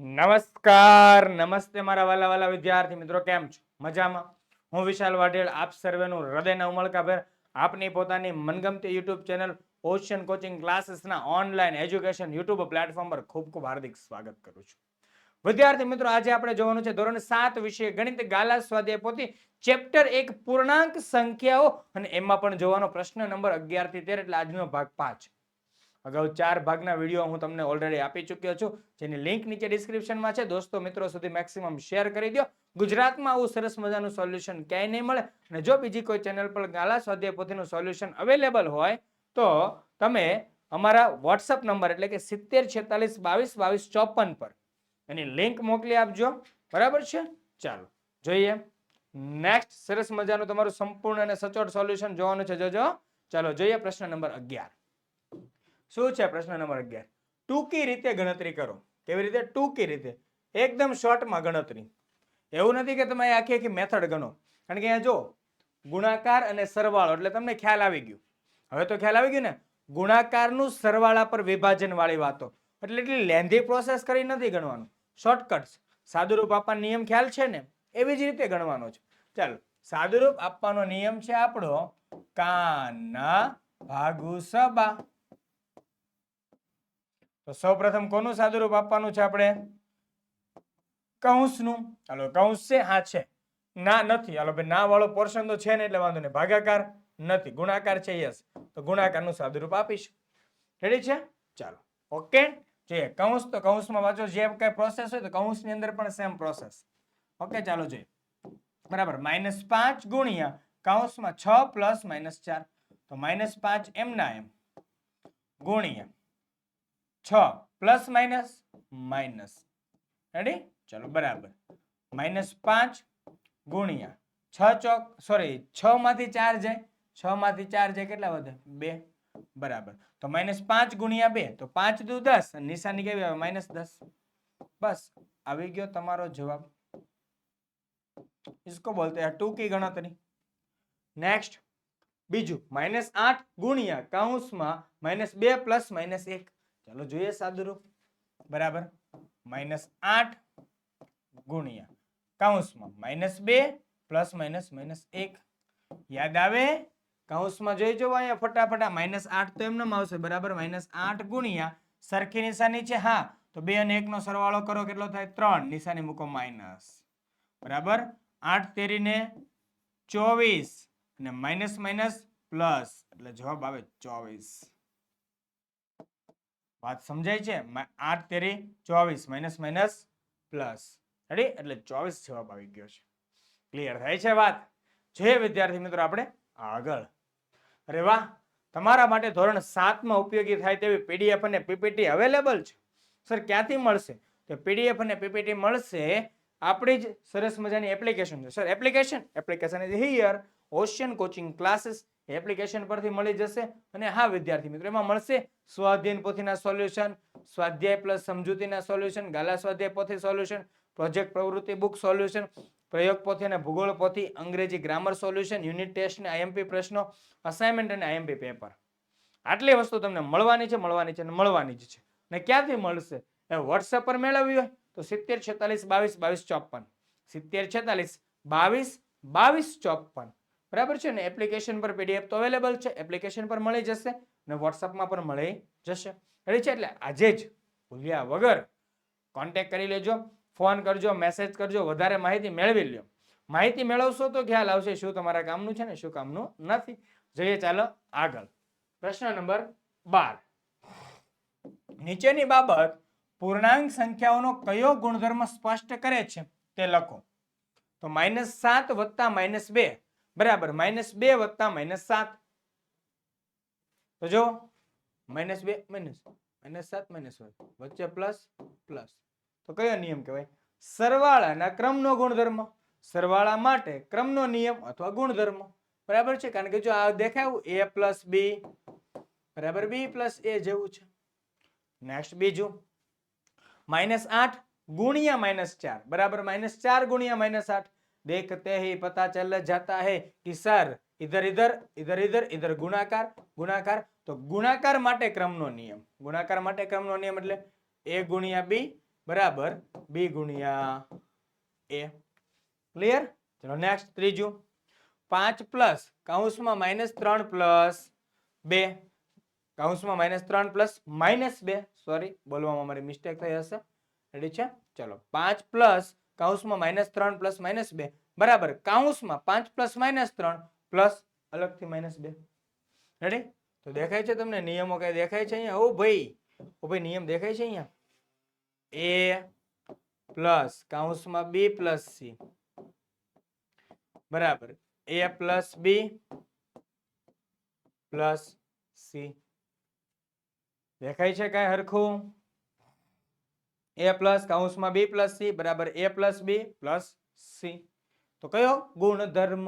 નમસ્કાર, નમસ્તે મારા વાલા વાલા વિદ્યાર્થી મિત્રો, કેમ છો? મજામાં? હું વિશાલ વાઢેલ, આપ સર્વેનું હૃદયના ઉમળકાભેર આપની પોતાની મનગમતી યુટ્યુબ ચેનલ ઓશિયન કોચિંગ ક્લાસીસના ઓનલાઈન એજ્યુકેશન યુટ્યુબ પ્લેટફોર્મ પર ખૂબ ખૂબ હાર્દિક સ્વાગત કરું છું. વિદ્યાર્થી મિત્રો, આજે આપણે જોવાનું છે ધોરણ સાત વિષય ગણિત ગાલા સ્વાધ્યાય પોથી ચેપ્ટર એક પૂર્ણાંક સંખ્યાઓ અને એમાં પણ જોવાનો પ્રશ્ન નંબર અગિયારથી તેર, એટલે આજનો ભાગ પાંચ. અગાઉ ચાર ભાગના વીડિયો હું તમને ઓલરેડી આપી ચૂક્યો છું, જેની લિંક નીચે ડિસ્ક્રિપ્શનમાં છે. દોસ્તો, મિત્રો સુધી મેક્સિમમ શેર કરી દો ગુજરાતમાં આવું સરસ મજાનું સોલ્યુશન ક્યાંય નહીં મળે. અને જો બીજી કોઈ ચેનલ પર ગાલા સ્વાધ્યાય પોથીનું સોલ્યુશન અવેલેબલ હોય, તો તમે અમારા વોટ્સઅપ નંબર એટલે કે સિત્તેર છેતાલીસ બાવીસ બાવીસ ચોપન પર એની લિંક મોકલી આપજો. બરાબર છે? ચાલો, જોઈએ. નેક્સ્ટ સરસ મજાનું તમારું સંપૂર્ણ અને સચોટ સોલ્યુશન જોવાનું છે. જોજો. ચાલો, જોઈએ પ્રશ્ન નંબર અગિયાર. શું છે પ્રશ્ન નંબર અગિયાર? ટૂંકી રીતે ગણતરી કરો. કેવી રીતે? ટૂંકી રીતે. એકદમ શોર્ટમાં ગણતરી. એવું નથી કે તમે આખી આખી મેથડ ગણો. કારણ કે અહીંયા જો, ગુણાકાર અને સરવાળો, એટલે તમને ખ્યાલ આવી ગયું. હવે તો ખ્યાલ આવી ગયું ને? ગુણાકારનું સરવાળા પર વિભાજન વાળી વાતો. એટલે એટલી લેન્ધી પ્રોસેસ કરી નથી ગણવાનું. શોર્ટકટ્સ સાદુરૂપ આપવાનો નિયમ ખ્યાલ છે ને? એવી જ રીતે ગણવાનો છે. ચાલો. સાદુરૂપ આપવાનો નિયમ છે આપણો કાના ભાગુ સબા. તો સૌપ્રથમ કોનું સાદુરૂપ આપવાનું છે આપણે? કૌંસનું. હાલો, કૌંસ છે? હા, છે. ના, નથી. હાલો, ભાઈ, ના વાળો પોર્શન તો છે ને, એટલે વાંધો નહીં. ભાગાકાર નથી. ગુણાકાર છે યસ તો ગુણાકારનું સાદુરૂપ આપીશું. રેડી છે? ચાલો. ઓકે જોઈએ, કૌંસ તો કૌંસમાં વાંચો જે કઈ પ્રોસેસ હોય તો કૌંસની અંદર પણ સેમ પ્રોસેસ ઓકે ચાલો જોઈએ. બરાબર. માઇનસ પાંચ ગુણ્યા કૌંસમાં છ પ્લસ માઇનસ ચાર. તો માઇનસ પાંચ એમના એમ. ગુણ્યા. છ પ્લસ માઇનસ માઇનસ રેડી ચલો બરાબર માઇનસ પાંચ ગુણ્યા છ ચોક સોરી છ માંથી ચાર જાય છ માંથી ચાર જાય કેટલા વધે બે બરાબર તો માઇનસ પાંચ ગુણ્યા બે તો પાંચ દુ દસ અને નિશાની કેવી આવે માઇનસ દસ બસ આવી ગયો તમારો જવાબ इसको बोलते हैं टूकी गणतरी નેક્સ્ટ બીજું માઇનસ આઠ ગુણ્યા કૌંસમાં માઇનસ બે પ્લસ માઇનસ એક ચાલો જોઈએ સાદુરૂપ. બરાબર? માઇનસ આઠ ગુણ્યા કૌંસમાં માઇનસ બે પ્લસ માઇનસ માઇનસ એક. યાદ આવે? કૌંસમાં જોઈ જવો અહીંયા ફટાફટ. માઇનસ આઠ તો એમને આવશે. બરાબર? માઇનસ આઠ ગુણ્યા સરખી નિશાની છે? હા. તો બે અને એકનો સરવાળો કરો. કેટલો થાય? ત્રણ. નિશાની મૂકો માઇનસ. બરાબર? આઠ તેરીને ચોવીસ. અને માઇનસ માઇનસ પ્લસ. એટલે જવાબ આવે ચોવીસ. વાત સમજાય છે? આઠ, તેરી, ચોવીસ માઇનસ માઇનસ પ્લસ રેડી એટલે ચોવીસ જવાબ આવી ગયો છે. ક્લિયર થાય છે વાત? જે વિદ્યાર્થી મિત્રો આપણે આગળ. અરે વાહ! તમારા માટે ધોરણ સાતમાં ઉપયોગી થાય તેવી પીડીએફ અને પીપીટી અવેલેબલ છે. સર ક્યાંથી મળશે? તો પીડીએફ અને પીપીટી મળશે આપણી જ સરસ મજાની એપ્લિકેશન છે. Sir application application is here Ocean coaching classes application પરથી મળી જશે અને હા, વિદ્યાર્થી મિત્રો, એમાં મળશે સ્વાધ્યાયન પોથીના સોલ્યુશન, સ્વાધ્યાય પ્લસ સમજૂતીના સોલ્યુશન, ગાલા સ્વાધ્યાય પોથી સોલ્યુશન, પ્રોજેક્ટ પ્રવૃત્તિ બુક સોલ્યુશન, પ્રયોગ પોથી અને ભૂગોળ પોથી, અંગ્રેજી ગ્રામર સોલ્યુશન, યુનિટ ટેસ્ટ અને આઈએમપી પ્રશ્નો, અસાઇનમેન્ટ અને આઈએમપી પેપર. આટલી વસ્તુ તમને મળવાની છે મળવાની છે અને મળવાની જ છે. ને ક્યાંથી મળશે? એ વોટ્સએપ પર મેળવવી હોય તો સિત્તેર છેતાલીસ બાવીસ બાવીસ ચોપન. સિત્તેર છેતાલીસ બાવીસ બાવીસ ચોપન. બરાબર છે? ને એપ્લિકેશન પર પીડીએફ તો અવેલેબલ છે એપ્લિકેશન પર મળી જશે અને વોટ્સઅપમાં પણ મળી જશે. રેડી છે? એટલે આજે જ ભૂલ્યા વગર કોન્ટેક કરી લેજો ફોન કરજો મેસેજ કરજો, વધારે માહિતી મેળવી લ્યો. માહિતી મેળવશો તો ખ્યાલ આવશે શું તમારા કામનું છે ને શું કામનું નથી. જોઈએ ચાલો આગળ. પ્રશ્ન નંબર બાર. નીચેની બાબત પૂર્ણાંક સંખ્યાઓનો કયો ગુણધર્મ સ્પષ્ટ કરે છે તે લખો. તો માઇનસ સાત વત્તા માઇનસ બે. બરાબર, માઇનસ બે વત્તા માઇનસ સાત. તો જો, માઇનસ બે, માઇનસ માઇનસ સાત, માઇનસ વચ્ચે પ્લસ પ્લસ. તો કયો નિયમ કહેવાય? સરવાળાના ક્રમનો ગુણધર્મ, સરવાળા માટે ક્રમનો નિયમ અથવા ગુણધર્મ. બરાબર છે? કારણ કે જો આ દેખાયું, એ પ્લસ બી, બરાબર, બી પ્લસ એ જેવું છે. નેક્સ્ટ બીજું. માઇનસ આઠ ગુણ્યા માઇનસ ચાર, બરાબર, માઇનસ ચાર ગુણ્યા માઇનસ આઠ. देखते ही पता चल जाता है कि सर इधर इधर इधर इधर इधर गुणाकार गुणाकार તો ગુણાકાર માટે ક્રમનો નિયમ ગુણાકાર માટે ક્રમનો નિયમ એટલે a ગુણ્યા બી બરાબર બી ગુણ્યા એ ક્લિયર ચલો નેક્સ્ટ ત્રીજું પાંચ પ્લસ કૌંસમાં માઇનસ ત્રણ પ્લસ બે કૌંસમાં માઇનસ ત્રણ પ્લસ માઇનસ બે સોરી બોલવામાં મારી મિસ્ટેક થઈ હશે રેડી છે ચલો પાંચ પ્લસ કૌંસમાં માઇનસ ત્રણ પ્લસ માઇનસ બે. બરાબર કૌંસમાં પાંચ પ્લસ માઇનસ ત્રણ પ્લસ અલગથી માઇનસ બે. રેડી તો દેખાય છે તમને? નિયમો કઈ દેખાય છે અહીંયા? ઓ ભાઈ! ઓ ભાઈ, નિયમ દેખાય છે અહીંયા? એ પ્લસ કૌંસમાં બી પ્લસ સી બરાબર. A plus B plus C દેખાય છે કઈ હરખું? એ પ્લસ કૌંસમાં બી પ્લસ સી બરાબર A plus B plus C તો કયો? ગુણધર્મ.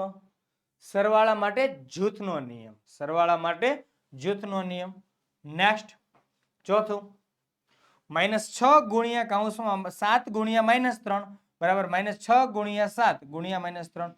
સરવાળા માટે જૂથનો નિયમ. સરવાળા માટે જૂથનો નિયમ. નેક્સ્ટ ચોથું. માઇનસ છ ગુણ્યા કૌંસમાં સાત ગુણ્યા માઇનસ ત્રણ, બરાબર? માઇનસ છ ગુણ્યા સાત ગુણ્યા માઇનસ ત્રણ.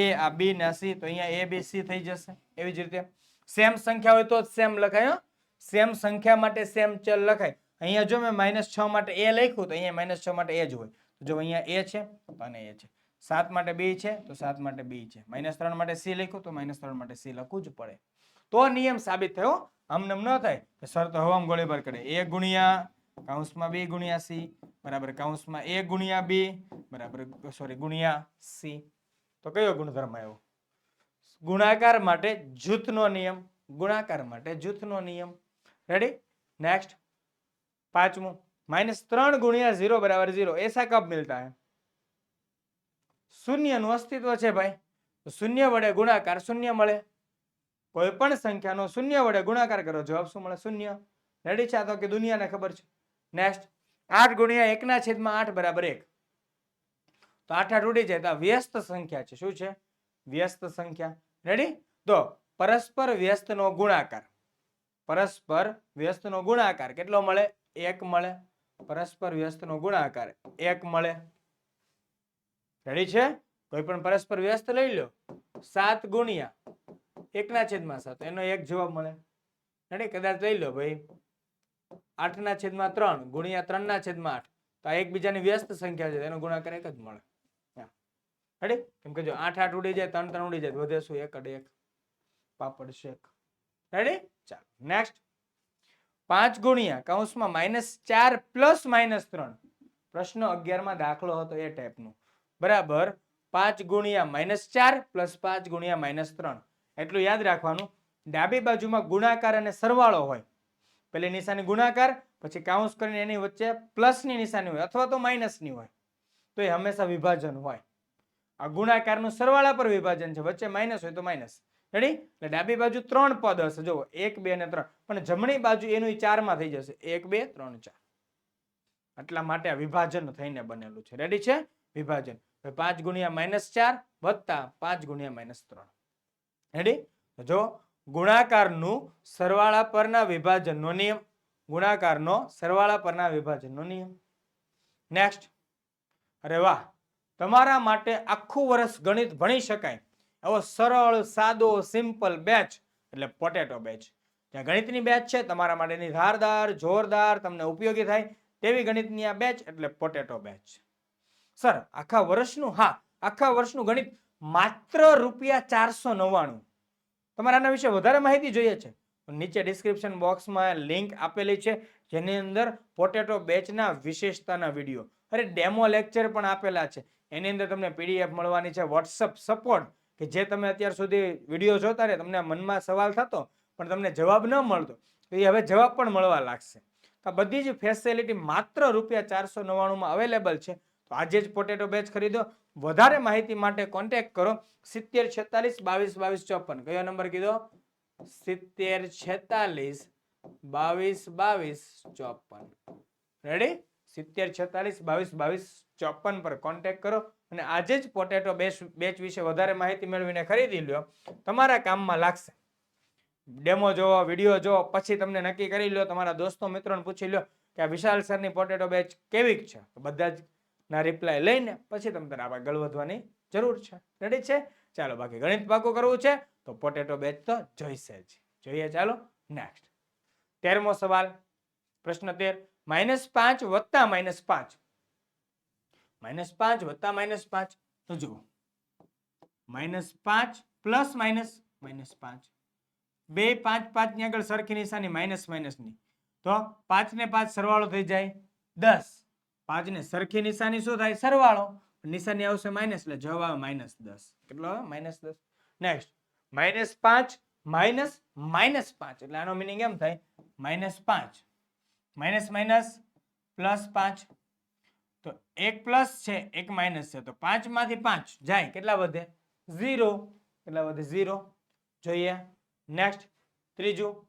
એ આ બી ને સી તો અહીંયા એ બી સી થઈ જશે. એવી જ રીતે. સેમ સંખ્યા હોય તો સેમ લખાય સેમ સંખ્યા માટે સેમ ચલ લખાય. અહીંયા જો મેં માઇનસ છ માટે એ લખ્યું, તો અહીંયા માઇનસ છ માટે એ જ હોય. તો જો અહીંયા એ છે, તો અને એ છે. સાત માટે બી છે, તો સાત માટે બી છે. માઇનસ ત્રણ માટે સી લખ્યું, તો માઇનસ ત્રણ માટે સી લખવું જ પડે. તો નિયમ સાબિત થયો. આમને ન થાય કે સર તો હવામ ગોળીબાર કરે. એ ગુણ્યા કૌંસમાં બી ગુણ્યા સી બરાબર કૌંસમાં એ ગુણ્યા બી બરાબર સોરી ગુણ્યા સી તો કયો ગુણધર્મ આવ્યો? ગુણાકાર માટે જૂથનો નિયમ, ગુણાકાર માટે જૂથનો નિયમ. રેડી નેક્સ્ટ પાંચમું माइनस ત્રણ ગુણ્યા ઝીરો બરાબર ઝીરો ऐसा कब मिलता है શૂન્યનું અસ્તિત્વ છે ભાઈ તો શૂન્ય વડે ગુણાકાર શૂન્ય મળે કોઈ પણ સંખ્યાનો શૂન્ય વડે ગુણાકાર કરો જવાબ શું મળે શૂન્ય રેડી છે આ તો કે દુનિયાને ખબર છે નેક્સ્ટ આઠ ગુણ્યા એકના છેદમાં આઠ બરાબર એક તો આઠ આઠ ઉડી જાય તો આ વ્યસ્ત સંખ્યા છે શું છે વ્યસ્ત સંખ્યા રેડી તો પરસ્પર વ્યસ્તનો ગુણાકાર પરસ્પર વ્યસ્તનો ગુણાકાર કેટલો મળે એક મળે, પરસ્પર વ્યસ્તનો ગુણાકાર. એક મળે. રેડી છે? કોઈ પણ પરસ્પર વ્યસ્ત લઈ લો. સાત ગુણ્યા. એકના છેદમાં સાત. એનો એક જવાબ મળે. રેડી? કદાચ લઈ લો ભાઈ. આઠના છેદમાં ત્રણ ગુણ્યા ત્રણના છેદમાં આઠ. તો આ એકબીજાની વ્યસ્ત સંખ્યા છે, એનો ગુણાકાર એક જ મળે. રેડી? કેમ કે જો આઠ આઠ ઉડી જાય, ત્રણ ત્રણ ઉડી જાય વધે શું? એક અડે એક. પાપડ શેક. રેડી? ચાલો. નેક્સ્ટ પાંચ ગુણ્યા કૌંસમાં માઇનસ ચાર પ્લસ માઇનસ ત્રણ. પ્રશ્ન અગિયારમાં દાખલો હતો એ ટાઈપનું. બરાબર? પાંચ ગુણ્યા માઇનસ ચાર પ્લસ પાંચ ગુણ્યા માઇનસ ત્રણ. એટલું યાદ રાખવાનું. ડાબી બાજુમાં ગુણાકાર અને સરવાળો હોય. પેલી નિશાની ગુણાકાર, પછી કાઉન્સ કરીને એની વચ્ચે પ્લસની નિશાની હોય અથવા તો માઇનસની હોય. તો એ હંમેશા વિભાજન હોય. આ ગુણાકારનું સરવાળા પર વિભાજન છે. વચ્ચે માઇનસ હોય તો માઇનસ રેડી એટલે ડાબી બાજુ ત્રણ પદ હશે. જો એક, બે અને ત્રણ. પણ જમણી બાજુ એનું ચારમાં થઈ જશે. એક, બે, ત્રણ, ચાર. એટલા માટે આ વિભાજન થઈને બનેલું છે. રેડી છે? વિભાજન. પાંચ ગુણ્યા માઇનસ ચાર વત્તા પાંચ ગુણ્યા માઇનસ ત્રણ. રેડી જો ગુણાકારનું સરવાળા પરના વિભાજનનો નિયમ. ગુણાકારનો સરવાળા પરના વિભાજનનો નિયમ. નેક્સ્ટ અરે વાહ. તમારા માટે આખું વર્ષ ગણિત ભણી શકાય. એવો સરળ, સાદો સિમ્પલ બેચ એટલે પોટેટો બેચ જ્યાં ગણિતની બેચ છે, તમારા માટેની ધારદાર, જોરદાર, તમને ઉપયોગી થાય તેવી ગણિતની આ બેચ એટલે પોટેટો બેચ સર, આખા વર્ષનું, હા, આખા વર્ષનું ગણિત માત્ર રૂપિયા ચારસો નવ્વાણું. તમારે આના વિશે વધારે માહિતી જોઈએ છે. નીચે ડિસ્ક્રિપ્શન બોક્સમાં લિંક આપેલી છે, જેની અંદર પોટેટો બેચના વિશેષતાના વીડિયો અરે ડેમો લેક્ચર પણ આપેલા છે. એની અંદર તમને પીડીએફ મળવાની છે વોટ્સઅપ સપોર્ટ કે જે તમે અત્યાર સુધી વીડિયો જોતા રહે તમને મનમાં સવાલ થતો, પણ તમને જવાબ ન મળતો, તો એ હવે જવાબ પણ મળવા લાગશે. તો આ બધી જ ફેસિલિટી માત્ર રૂપિયા ચારસો નવ્વાણુંમાં અવેલેબલ છે. તો આજે જ પોટેટો બેચ ખરીદો. વધારે માહિતી માટે કોન્ટેક્ટ કરો. સિત્તેર છેતાલીસ બાવીસ બાવીસ ચોપન. કયો નંબર કીધો? સિત્તેર છેતાલીસ બાવીસ બાવીસ ચોપન. રેડી સિત્તેર છેતાલીસ બાવીસ બાવીસ ચોપન પર કોન્ટેક્ટ કરો. અને આજે જ પોટેટો બેચ બેચ વિશે વધારે માહિતી મેળવીને ખરીદી લ્યો. તમારા કામમાં લાગશે. ડેમો જોવો વીડિયો જોવો, પછી તમને નક્કી કરી લો તમારા દોસ્તો, મિત્રોને પૂછી લો કે આ વિશાલ સરની પોટેટો બેચ કેવીક છે? બધા જ ના રિપ્લાય લઈને પછી તમે તારા આગળ વધવાની જરૂર છે. રેડી છે? ચાલો, બાકી ગણિત પાકું કરવું છે, તો પોટેટો બેચ તો જોઈશે જ. જોઈએ, ચાલો નેક્સ્ટ તેરમો સવાલ. પ્રશ્ન તેર. માઇનસ પાંચ વત્તા માઇનસ પાંચ. માઇનસ પાંચ વત્તા માઇનસ પાંચ. તો જુઓ. માઇનસ પાંચ પ્લસ માઇનસ માઇનસ પાંચ. બે પાંચ પાંચની આગળ સરખી નિશાની માઇનસ માઇનસની. તો પાંચ ને પાંચ સરવાળો થઈ જાય દસ. પાંચ ને સરખી નિશાની શું થાય? સરવાળો. નિશાની આવશે માઇનસ, એટલે જવાબ આવે માઇનસ દસ. કેટલો આવે? માઇનસ દસ. નેક્સ્ટ માઇનસ પાંચ, માઇનસ માઇનસ પાંચ. એટલે આનો મિનિંગ એમ થાય? માઇનસ પાંચ. માઇનસ માઇનસ પ્લસ પાંચ. તો એક પ્લસ છે, એક માઇનસ છે. તો પાંચમાંથી પાંચ જાય કેટલા વધે? ઝીરો. કેટલા વધે? ઝીરો. જોઈએ. નેક્સ્ટ ત્રીજું.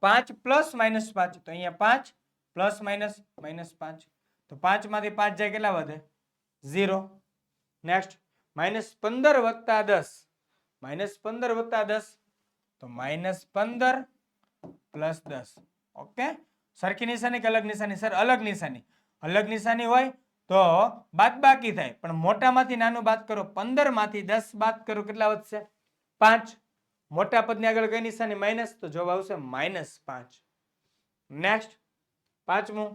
પાંચ પ્લસ માઇનસ પાંચ. તો અહીંયા પાંચ પ્લસ માઇનસ માઇનસ પાંચ. તો પાંચમાંથી પાંચ જાય કેટલા વધે? ઝીરો. નેક્સ્ટ માઇનસ પંદર વત્તા દસ. માઇનસ પંદર વત્તા દસ. તો માઇનસ પંદર પ્લસ દસ. ઓકે સરખી નિશાની કે અલગ નિશાની? સર, અલગ નિશાની. અલગ નિશાની હોય તો બાદ બાકી થાય. પણ મોટામાંથી નાનું બાદ કરો. પંદરમાંથી દસ બાદ કરો કેટલા વધશે? પાંચ. મોટા પદની આગળ કઈ નિશાની? માઇનસ. તો જવાબ આવશે માઇનસ પાંચ. નેક્સ્ટ. પાંચમું.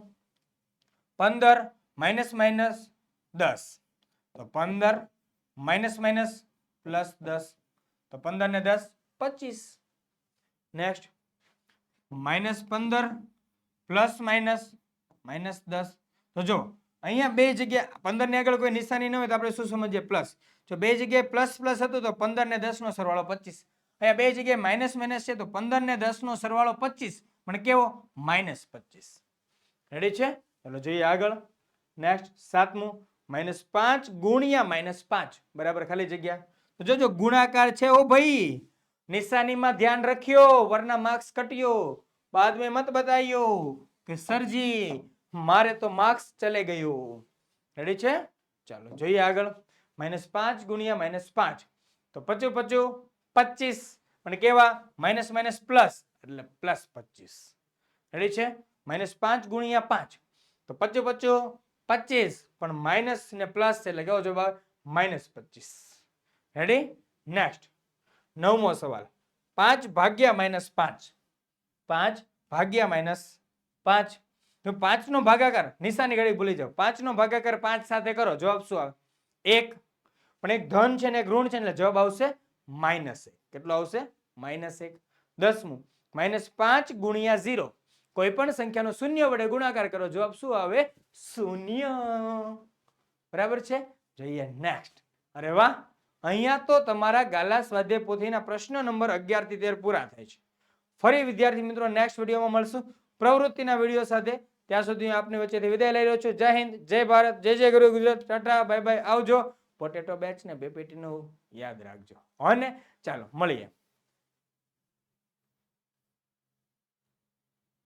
પંદર માઇનસ માઇનસ દસ. તો પંદર માઇનસ માઇનસ પ્લસ દસ. તો પંદર ને દસ, પચીસ. નેક્સ્ટ. માઇનસ પંદર પ્લસ માઇનસ માઇનસ દસ. તો જો, અહીંયા બે જગ્યા પંદરની આગળ કોઈ નિશાની ન હોય તો આપણે શું સમજીએ? પ્લસ. જો બે જગ્યાએ પ્લસ પ્લસ હતું તો પંદર ને દસ નો સરવાળો પચીસ. અહીંયા બે જગ્યાએ માઇનસ માઇનસ છે તો પંદર ને દસ નો સરવાળો પચીસ. પણ કેવો? માઇનસ પચીસ. રેડી છે? ચાલો જોઈએ આગળ. નેક્સ્ટ સાતમું. માઇનસ પાંચ ગુણ્યા માઇનસ પાંચ. બરાબર, ખાલી જગ્યા. તો જોજો, ગુણાકાર છે ઓ ભાઈ. નિશાનીમાં ધ્યાન રખ્યો, વરના માર્ક્સ કટ્યો. બાદ મેં મત બતાવ્યો કે સરજી મારે તો માર્ક્સ ચલે ગયું. રેડી છે? ચાલો, જોઈએ આગળ. માઇનસ પાંચ ગુણ્યા માઇનસ પાંચ. તો પચું પચું પચીસ. પણ કેવા? Minus minus plus. એટલે પ્લસ પચીસ. રેડી છે? માઇનસ પાંચ ગુણ્યા પાંચ. તો પચું પચું પચીસ. પણ માઇનસ ને પ્લસ એટલે કેવો જવાબ? માઇનસ પચીસ. રેડી નેક્સ્ટ નવમો સવાલ. પાંચ ભાગ્યા માઇનસ પાંચ. પાંચ ભાગ્યા માઇનસ પાંચ. તો પાંચનો ભાગાકાર, નિશાની ઘડી ભૂલી જાઓ. પાંચનો ભાગાકાર પાંચ સાથે કરો, જવાબ શું આવે? એક. પણ એક ધન છે ને એક ઋણ છે એટલે જવાબ આવશે માઇનસ એક. કેટલો આવશે? માઇનસ એક. દસમું. માઇનસ પાંચ ગુણ્યા ઝીરો. કોઈ પણ સંખ્યાનો શૂન્ય વડે ગુણાકાર કરો, જવાબ શું આવે? શૂન્ય. બરાબર છે? જઈએ નેક્સ્ટ અરે વાહ! અહીંયા તો તમારા ગાલા સ્વાધ્યાય પોથીના પ્રશ્ન નંબર અગિયારથી તેર પૂરા થાય છે. ફરી વિદ્યાર્થી મિત્રો નેક્સ્ટ વિડીયોમાં મળશું. પ્રવૃત્તિના વીડિયો સાથે ત્યાં સુધી હું આપની વચ્ચેથી વિદાય લઈ રહ્યો છું. જય હિન્દ, જય ભારત, જય જય ગુરુ ગુજરાત. Tata, bye bye. આવજો. પોટેટો બેચ ને બે પેટીનું યાદ રાખજો. હોય ને ચાલો, મળીએ.